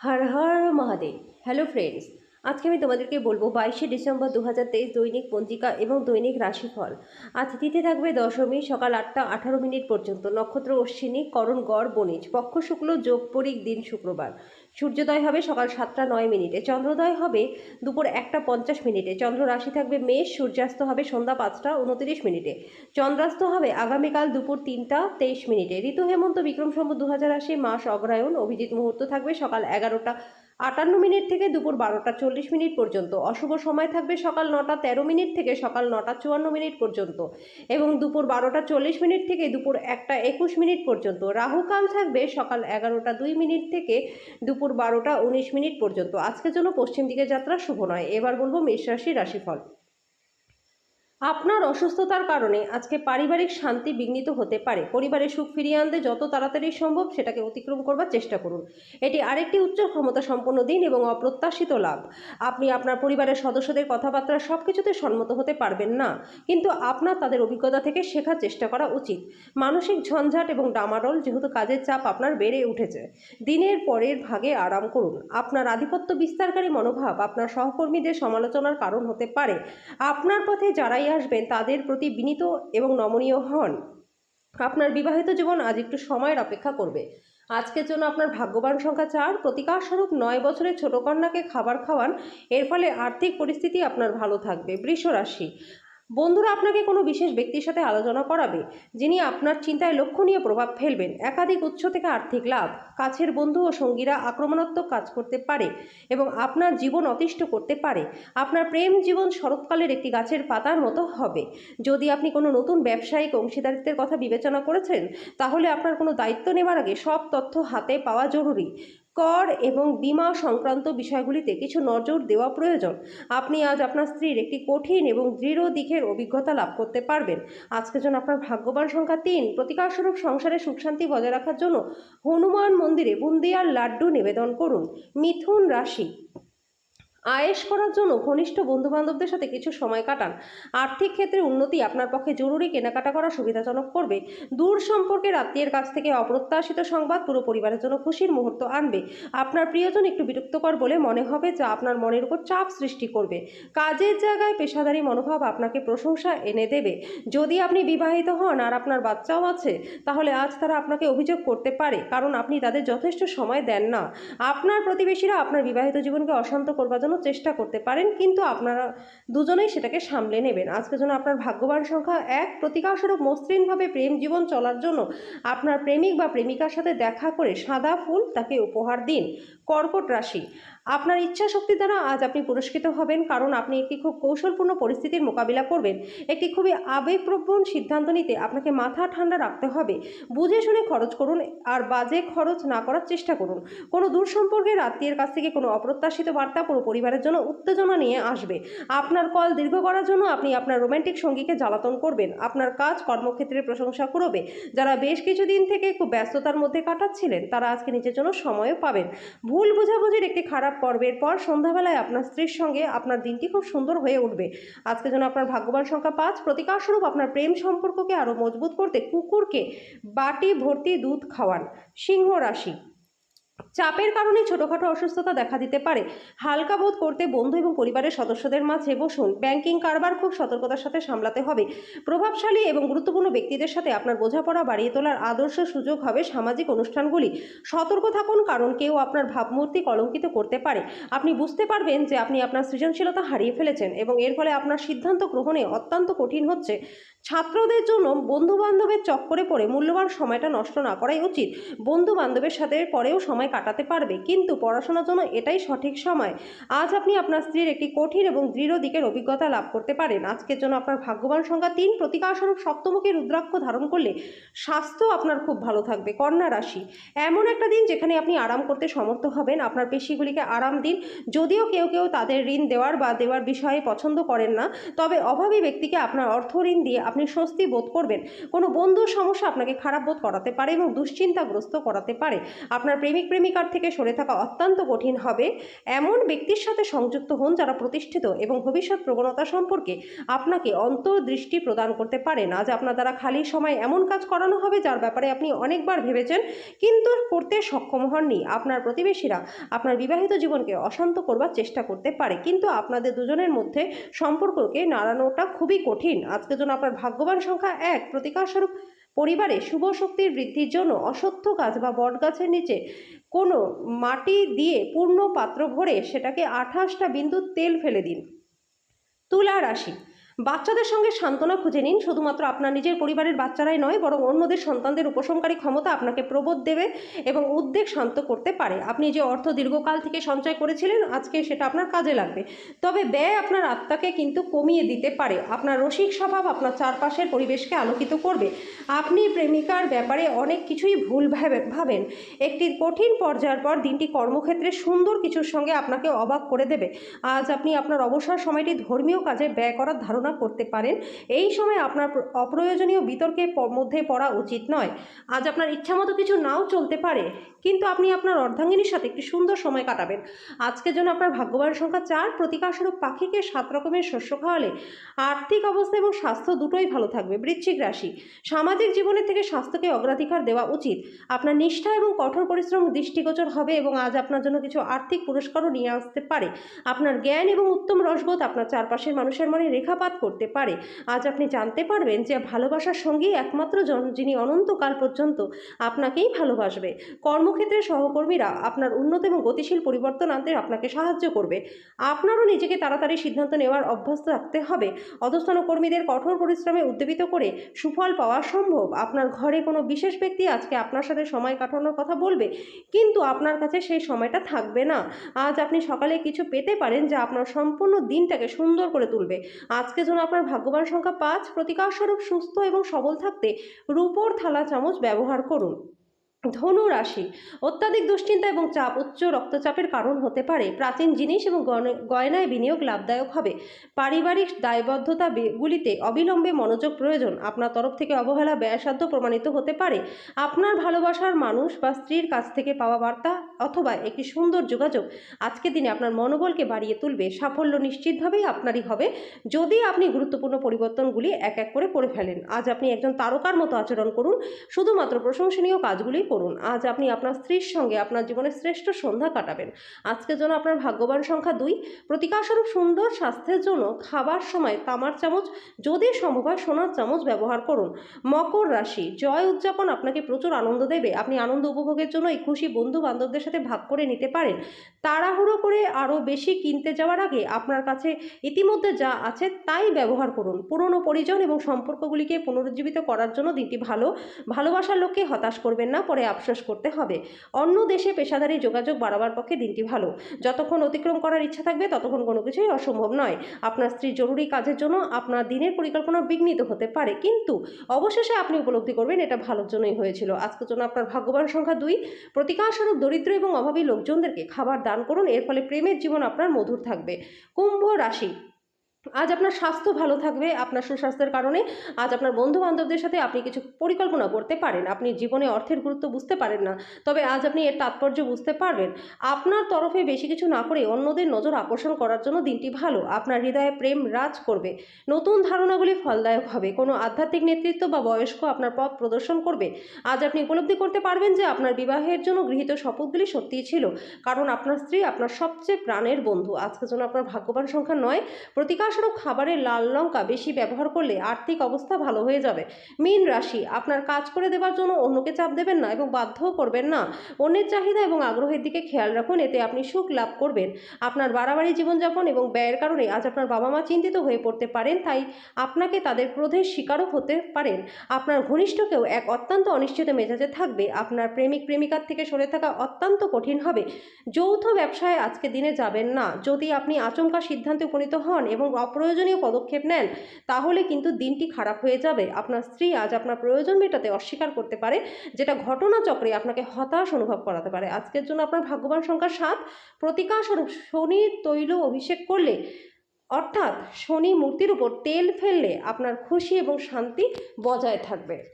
হর Har Mahadev. Hello friends আজকে আমি তোমাদেরকে বলব বাইশে ডিসেম্বর দু হাজার তেইশ দৈনিক পঞ্জিকা এবং দৈনিক রাশিফল। আজ তিথি থাকবে দশমী সকাল আটটা আঠারো মিনিট পর্যন্ত। নক্ষত্র অশ্বিনী, করণ, গড়, বণিজ, পক্ষ, শুক্ল, যোগ, পরিক, দিন, শুক্রবার। সূর্যোদয় হবে সকাল সাতটা নয় মিনিটে, চন্দ্রোদয় হবে দুপুর একটা পঞ্চাশ মিনিটে, চন্দ্র রাশি থাকবে মেষ, সূর্যাস্ত হবে সন্ধ্যা পাঁচটা উনতিরিশ মিনিটে, চন্দ্রাস্ত হবে আগামীকাল দুপুর তিনটা তেইশ মিনিটে, ঋতু হেমন্ত বিক্রম সম্ভব দু হাজার আশি, মাস অগ্রায়ণ অভিজিৎ মুহূর্ত থাকবে সকাল এগারোটা আটান্ন মিনিট থেকে দুপুর বারোটা চল্লিশ মিনিট পর্যন্ত। অশুভ সময় থাকবে সকাল নটা তেরো মিনিট থেকে সকাল নটা চুয়ান্ন মিনিট পর্যন্ত এবং দুপুর বারোটা চল্লিশ মিনিট থেকে দুপুর একটা একুশ মিনিট পর্যন্ত। রাহুকাল থাকবে সকাল এগারোটা দুই মিনিট থেকে দুপুর বারোটা উনিশ মিনিট পর্যন্ত। আজকের জন্য পশ্চিম দিকে যাত্রা শুভ নয়। এবার বলব মেষ রাশি রাশিফল। আপনার অসুস্থতার কারণে আজকে পারিবারিক শান্তি বিঘ্নিত হতে পারে। পরিবারে সুখ ফিরিয়ে আনতে যত তাড়াতাড়ি সম্ভব সেটাকে অতিক্রম করবার চেষ্টা করুন। এটি আরেকটি উচ্চ ক্ষমতা সম্পন্ন দিন এবং অপ্রত্যাশিত লাভ। আপনি আপনার পরিবারের সদস্যদের কথাবার্তা সব কিছুতে সম্মত হতে পারবেন না, কিন্তু আপনার তাদের অভিজ্ঞতা থেকে শেখার চেষ্টা করা উচিত। মানসিক ঝঞ্ঝাট এবং ডামাডোল যেহেতু কাজের চাপ আপনার বেড়ে উঠেছে, দিনের পরের ভাগে আরাম করুন। আপনার আধিপত্য বিস্তারকারী মনোভাব আপনার সহকর্মীদের সমালোচনার কারণ হতে পারে। আপনার পথে যারাই আসবেন, তাদের প্রতি বিনীত এবং নমনীয় হন। আপনার বিবাহিত জীবন আজ একটু সময়ের অপেক্ষা করবে। আজকের জন্য আপনার ভাগ্যবান সংখ্যা চার। প্রতিকার স্বরূপ নয় বছরের ছোট কন্যাকে খাবার খাওয়ান। এর ফলে আর্থিক পরিস্থিতি আপনার ভালো থাকবে। বৃষ রাশি বন্ধুরা, আপনাকে কোনো বিশেষ ব্যক্তির সাথে আলোচনা করাবে, যিনি আপনার চিন্তায় লক্ষণীয় প্রভাব ফেলবেন, একাধিক উৎস থেকে আর্থিক লাভ, কাছের বন্ধু ও সঙ্গীরা আক্রমণাত্মক কাজ করতে পারে এবং আপনার জীবন অতিষ্ঠ করতে পারে। আপনার প্রেম জীবন শরৎকালের একটি গাছের পাতার মতো হবে। যদি আপনি কোনো নতুন ব্যবসায়িক অংশীদারিত্বের কথা বিবেচনা করেছেন, তাহলে আপনার কোনো দায়িত্ব নেওয়ার আগে সব তথ্য হাতে পাওয়া জরুরি। কর এবং বিমা সংক্রান্ত বিষয়গুলিতে কিছু নজর দেওয়া প্রয়োজন। আপনি আজ আপনার স্ত্রীর একটি কঠিন এবং দৃঢ় দিকের অভিজ্ঞতা লাভ করতে পারবেন। আজকের জন্য আপনার ভাগ্যবান সংখ্যা তিন। প্রতিকারস্বরূপ সংসারে সুখ শান্তি বজায় রাখার জন্য হনুমান মন্দিরে বুন্দিয়ার লাড্ডু নিবেদন করুন। মিথুন রাশি আয়েশ করার জন্য ঘনিষ্ঠ বন্ধুবান্ধবদের সাথে কিছু সময় কাটান। আর্থিক ক্ষেত্রে উন্নতি আপনার পক্ষে জরুরি, কেনাকাটা করা সুবিধাজনক করবে। দূর সম্পর্কের আত্মীয়ের কাছ থেকে অপ্রত্যাশিত সংবাদ পুরো পরিবারের জন্য খুশির মুহূর্ত আনবে। আপনার প্রিয়জন একটু বিরক্তকর বলে মনে হবে যা আপনার মনের উপর চাপ সৃষ্টি করবে। কাজের জায়গায় পেশাদারি মনোভাব আপনাকে প্রশংসা এনে দেবে। যদি আপনি বিবাহিত হন আর আপনার বাচ্চাও আছে, তাহলে আজ তারা আপনাকে অভিযোগ করতে পারে, কারণ আপনি তাদের যথেষ্ট সময় দেন না। আপনার প্রতিবেশীরা আপনার বিবাহিত জীবনকে অশান্ত করবার জন্য চেষ্টা করতে পারেন, কিন্তু আপনারা দুজনেই সেটাকে সামলে নেবেন। আজকের জন্য আপনার ভাগ্যবান সংখ্যা এক, প্রতিকারস্বরূপ মসৃণভাবে প্রেম জীবন চলার জন্য আপনার প্রেমিক বা প্রেমিকার সাথে দেখা করে সাদা ফুল তাকে উপহার দিন। কর্কট রাশি, আপনার ইচ্ছা শক্তি দ্বারা আজ আপনি পুরস্কৃত হবেন, কারণ আপনি একটি খুব কৌশলপূর্ণ পরিস্থিতির মোকাবিলা করবেন। একটি খুবই আবেগপ্রবণ সিদ্ধান্ত নিতে আপনাকে মাথা ঠান্ডা রাখতে হবে। বুঝে শুনে খরচ করুন আর বাজে খরচ না করার চেষ্টা করুন। কোনো দূর সম্পর্কের আত্মীয়ের কাছ থেকে কোনো অপ্রত্যাশিত বার্তা পুরো পরিবারের জন্য উত্তেজনা নিয়ে আসবে। আপনার কল দীর্ঘ করার জন্য আপনি আপনার রোমান্টিক সঙ্গীকে জ্বালাতন করবেন। আপনার কাজ কর্মক্ষেত্রে প্রশংসা করবে যারা বেশ কিছুদিন থেকে খুব ব্যস্ততার মধ্যে কাটাচ্ছিলেন, তারা আজকে নিজের জন্য সময়ও পাবেন। ভুল বোঝাবুঝির একটি খারাপ পর্বের পর সন্ধ্যাবেলায় আপনার স্ত্রীর সঙ্গে আপনার দিনটি খুব সুন্দর হয়ে উঠবে। আজকে যেন আপনার ভাগ্যবান সংখ্যা পাঁচ। প্রতিকারস্বরূপ আপনার প্রেম সম্পর্ককে আরও মজবুত করতে কুকুরকে বাটি ভর্তি দুধ খাওয়ান। সিংহ রাশি। চাপের কারণে ছোটোখাটো অসুস্থতা দেখা দিতে পারে। হালকা বোধ করতে বন্ধু এবং পরিবারের সদস্যদের মাঝে বসুন। ব্যাংকিং কারবার খুব সতর্কতার সাথে সামলাতে হবে। প্রভাবশালী এবং গুরুত্বপূর্ণ ব্যক্তিদের সাথে আপনার বোঝাপড়া বাড়িয়ে তোলার আদর্শ সুযোগ হবে সামাজিক অনুষ্ঠানগুলি। সতর্ক থাকুন কারণ কেউ আপনার ভাবমূর্তি কলঙ্কিত করতে পারে। আপনি বুঝতে পারবেন যে আপনি আপনার সৃজনশীলতা হারিয়ে ফেলেছেন এবং এর ফলে আপনার সিদ্ধান্ত গ্রহণে অত্যন্ত কঠিন হচ্ছে। ছাত্রদের জন্য বন্ধু বান্ধবের চক্করে পড়ে মূল্যবান সময়টা নষ্ট না করাই উচিত। বন্ধু বান্ধবের সাথে পরেও সময় কাটাতে পারবে। কিন্তু পড়াশোনার জন্য এটাই সঠিক সময়। আজ আপনি আপনার স্ত্রীর একটি কঠিন এবং দৃঢ় দিকের অভিজ্ঞতা লাভ করতে পারেন। আজকের জন্য আপনার ভাগ্যবান সংখ্যা তিন। প্রতিকারস্বরূপ সপ্তমুখী রুদ্রাক্ষ ধারণ করলে স্বাস্থ্য আপনার খুব ভালো থাকবে, কন্যা রাশি। এমন একটা দিন যেখানে আপনি আরাম করতে সমর্থ হবেন। আপনার পেশিগুলিকে আরাম দিন। যদিও কেউ কেউ তাদের ঋণ দেওয়ার বা দেওয়ার বিষয়ে পছন্দ করেন না, তবে অভাবী ব্যক্তিকে আপনার অর্থ ঋণ দিয়ে আপনি স্বস্তি বোধ করবেন। কোনো বন্ধুর সমস্যা আপনাকে খারাপ বোধ করাতে পারে এবং দুশ্চিন্তাগ্রস্ত করাতে পারে। আপনার প্রেমিক প্রেমিকা প্রেমিকার থেকে সরে থাকা অত্যন্ত কঠিন হবে। এমন ব্যক্তির সাথে সংযুক্ত হন যারা প্রতিষ্ঠিত এবং ভবিষ্যৎ প্রবণতা সম্পর্কে আপনাকে অন্তর্দৃষ্টি প্রদান করতে পারেন। আজ আপনার দ্বারা খালি সময় এমন কাজ করানো হবে যার ব্যাপারে আপনি অনেকবার ভেবেছেন, কিন্তু করতে সক্ষম হননি। আপনার প্রতিবেশীরা আপনার বিবাহিত জীবনকে অশান্ত করবার চেষ্টা করতে পারে, কিন্তু আপনাদের দুজনের মধ্যে সম্পর্ককে নাড়ানোটা খুবই কঠিন। আজকের জন্য আপনার ভাগ্যবান সংখ্যা এক। প্রতিকারস্বরূপ পরিবারে শুভ শক্তির বৃদ্ধির জন্য অশ্বত্থ গাছ বা বট গাছের নিচে কোনো মাটি দিয়ে পূর্ণ পাত্র ভরে সেটাকে আঠাশটা বিন্দু তেল ফেলে দিন। তুলা রাশি বাচ্চাদের সঙ্গে সান্ত্বনা খুঁজে নিন। শুধুমাত্র আপনার নিজের পরিবারের বাচ্চারাই নয়, বরং অন্যদের সন্তানদের উপশমকারী ক্ষমতা আপনাকে প্রবোধ দেবে এবং উদ্বেগ শান্ত করতে পারে। আপনি যে অর্থ দীর্ঘকাল থেকে সঞ্চয় করেছিলেন, আজকে সেটা আপনার কাজে লাগবে। তবে ব্যয় আপনার আত্মাকে কিন্তু কমিয়ে দিতে পারে। আপনার রসিক স্বভাব আপনার চারপাশের পরিবেশকে আলোকিত করবে। আপনি প্রেমিকার ব্যাপারে অনেক কিছুই ভুল ভাবে ভাবেন। একটি কঠিন পর্যায়ের পর দিনটি কর্মক্ষেত্রে সুন্দর কিছুর সঙ্গে আপনাকে অবাক করে দেবে। আজ আপনি আপনার অবসর সময়টি ধর্মীয় কাজে ব্যয় করার ধারণা করতে পারেন। এই সময় আপনার অপ্রয়োজনীয় বিতর্কের মধ্যে পড়া উচিত নয়। আজ আপনার ইচ্ছামতো কিছু নাও চলতে পারে, কিন্তু আপনি আপনার অর্ধাঙ্গিনীর সাথে একটি সুন্দর সময় কাটাবেন। আজকের জন্য আপনার ভাগ্যবান সংখ্যা চার, প্রতিকারস্বরূপ পাখিকে সাত রকমের শস্য খাওয়ালে আর্থিক অবস্থা এবং স্বাস্থ্য দুটোই ভালো থাকবে, বৃশ্চিক রাশি। সামাজিক জীবনের থেকে স্বাস্থ্যকে অগ্রাধিকার দেওয়া উচিত। আপনার নিষ্ঠা এবং কঠোর পরিশ্রম দৃষ্টিগোচর হবে এবং আজ আপনার জন্য কিছু আর্থিক পুরস্কারও নিয়ে আসতে পারে। আপনার জ্ঞান এবং উত্তম রসবোধ আপনার চারপাশের মানুষের মনে রেখাপাত করতে পারে। আজ আপনি জানতে পারবেন যে ভালোবাসার সঙ্গেই একমাত্র জন, যিনি অনন্তকাল পর্যন্ত আপনাকেই ভালোবাসবে। কর্মক্ষেত্রে সহকর্মীরা আপনার উন্নত এবং গতিশীল পরিবর্তন আনতে আপনাকে সাহায্য করবে। আপনারও নিজেকে তাড়াতাড়ি সিদ্ধান্ত নেওয়ার অভ্যস্ত রাখতে হবে। অধস্থান কর্মীদের কঠোর পরিশ্রমে উদ্দীপিত করে সুফল পাওয়া সম্ভব। আপনার ঘরে কোনো বিশেষ ব্যক্তি আজকে আপনার সাথে সময় কাটানোর কথা বলবে, কিন্তু আপনার কাছে সেই সময়টা থাকবে না। আজ আপনি সকালে কিছু পেতে পারেন যা আপনার সম্পূর্ণ দিনটাকে সুন্দর করে তুলবে। আজকে যেন আপনার ভাগ্যবান সংখ্যা পাঁচ। প্রতিকারস্বরূপ সুস্থ এবং সবল থাকতে রূপোর থালা চামচ ব্যবহার করুন। ধনু রাশি, অত্যাধিক দুশ্চিন্তা এবং চাপ, উচ্চ রক্তচাপের কারণ হতে পারে। প্রাচীন জিনিস এবং গয়নায় বিনিয়োগ লাভদায়ক হবে। পারিবারিক দায়বদ্ধতা গুলিতে অবিলম্বে মনোযোগ প্রয়োজন। আপনার তরফ থেকে অবহেলা, ব্যয়সাধ্য প্রমাণিত হতে পারে। আপনার ভালোবাসার মানুষ বা স্ত্রীর কাছ থেকে পাওয়া বার্তা অথবা একটি সুন্দর যোগাযোগ আজকের দিনে আপনার মনোবলকে বাড়িয়ে তুলবে, সাফল্য নিশ্চিতভাবেই আপনারই হবে যদি আপনি গুরুত্বপূর্ণ পরিবর্তনগুলি এক এক করে করে ফেলেন। আজ আপনি একজন তারকার মতো আচরণ করুন, শুধুমাত্র প্রশংসনীয় কাজগুলি করুন। আজ আপনি আপনার স্ত্রীর সঙ্গে আপনার জীবনের শ্রেষ্ঠ সন্ধ্যা কাটাবেন। আজকের জন্য আপনার ভাগ্যবান সংখ্যা দুই, প্রতিকারস্বরূপ সুন্দর স্বাস্থ্যের জন্য খাবার সময় তামার চামচ, যদি সম্ভব হয় সোনার চামচ ব্যবহার করুন। মকর রাশি, জয় উদযাপন আপনাকে প্রচুর আনন্দ দেবে। আপনি আনন্দ উপভোগের জন্য এই খুশি বন্ধু বান্ধবদের সাথে ভাগ করে নিতে পারেন। তাড়াহুড়ো করে আরও বেশি কিনতে যাওয়ার আগে আপনার কাছে ইতিমধ্যে যা আছে তাই ব্যবহার করুন। পুরনো পরিজন এবং সম্পর্কগুলিকে পুনরুজ্জীবিত করার জন্য দিনটি ভালো। ভালোবাসার লোককে হতাশ করবেন না, পরে আফসোস করতে হবে। অন্য দেশে পেশাদারি যোগাযোগ বাড়াবার পক্ষে দিনটি ভালো। যতক্ষণ অতিক্রম করার ইচ্ছা থাকবে, ততক্ষণ কোনো কিছুই অসম্ভব নয়। আপনার স্ত্রীর জরুরি কাজের জন্য আপনার দিনের পরিকল্পনা বিঘ্নিত হতে পারে, কিন্তু অবশেষে আপনি উপলব্ধি করবেন এটা ভালোর জন্যই হয়েছিল। আজকের জন্য আপনার ভাগ্যবান সংখ্যা দুই। প্রতিকারস্বরূপ দরিদ্র এবং অভাবী লোকজনদেরকে খাবার দান করুন। এর ফলে প্রেমের জীবন আপনার মধুর থাকবে। কুম্ভ রাশি আজ আপনার স্বাস্থ্য ভালো থাকবে, আপনার সুস্বাস্থ্যের কারণে। আজ আপনার বন্ধু বান্ধবদের সাথে আপনি কিছু পরিকল্পনা করতে পারেন। আপনি জীবনে অর্থের গুরুত্ব বুঝতে পারেন না, তবে আজ আপনি এর তাৎপর্য বুঝতে পারবেন। আপনার তরফে বেশি কিছু না করে অন্যদের নজর আকর্ষণ করার জন্য দিনটি ভালো। আপনার হৃদয়ে প্রেম রাজ করবে। নতুন ধারণাগুলি ফলদায়ক হবে। কোনো আধ্যাত্মিক নেতৃত্ব বা বয়স্ক আপনার পথ প্রদর্শন করবে। আজ আপনি উপলব্ধি করতে পারবেন যে আপনার বিবাহের জন্য গৃহীত শপথগুলি সত্যিই ছিল, কারণ আপনার স্ত্রী আপনার সবচেয়ে প্রাণের বন্ধু। আজকের জন্য আপনার ভাগ্যবান সংখ্যা নয় প্রতিকারস্বরূপ খাবারের লাল লঙ্কা বেশি ব্যবহার করলে আর্থিক অবস্থা ভালো হয়ে যাবে। মীন রাশি, আপনার কাজ করে দেওয়ার জন্য অন্যকে চাপ দেবেন না এবং বাধ্যও করবেন না। অন্যের চাহিদা এবং আগ্রহের দিকে খেয়াল রাখুন, এতে আপনি সুখ লাভ করবেন। আপনার বাড়াবাড়ি জীবনযাপন এবং ব্যয়ের কারণে আজ আপনার বাবা মা চিন্তিত হয়ে পড়তে পারেন, তাই আপনাকে তাদের ক্রোধের শিকারও হতে পারেন। আপনার ঘনিষ্ঠকেও এক অত্যন্ত অনিশ্চিত মেজাজে থাকবে। আপনার প্রেমিক প্রেমিকার থেকে সরে থাকা অত্যন্ত কঠিন হবে। যৌথ ব্যবসায় আজকে দিনে যাবেন না। যদি আপনি আচমকা সিদ্ধান্তে উপনীত হন এবং অপ্রয়োজনীয় পদক্ষেপ নেন, তাহলে কিন্তু দিনটি খারাপ হয়ে যাবে। আপনার স্ত্রী আজ আপনার প্রয়োজন মেটাতে অস্বীকার করতে পারে, যেটা ঘটনাচক্রে আপনাকে হতাশ অনুভব করাতে পারে। আজকের জন্য আপনার ভাগ্যবান সংখ্যা সাত, প্রতিকার স্বরূপ শনির তৈল অভিষেক করলে, অর্থাৎ শনি মূর্তির উপর তেল ফেললে আপনার খুশি এবং শান্তি বজায় থাকবে।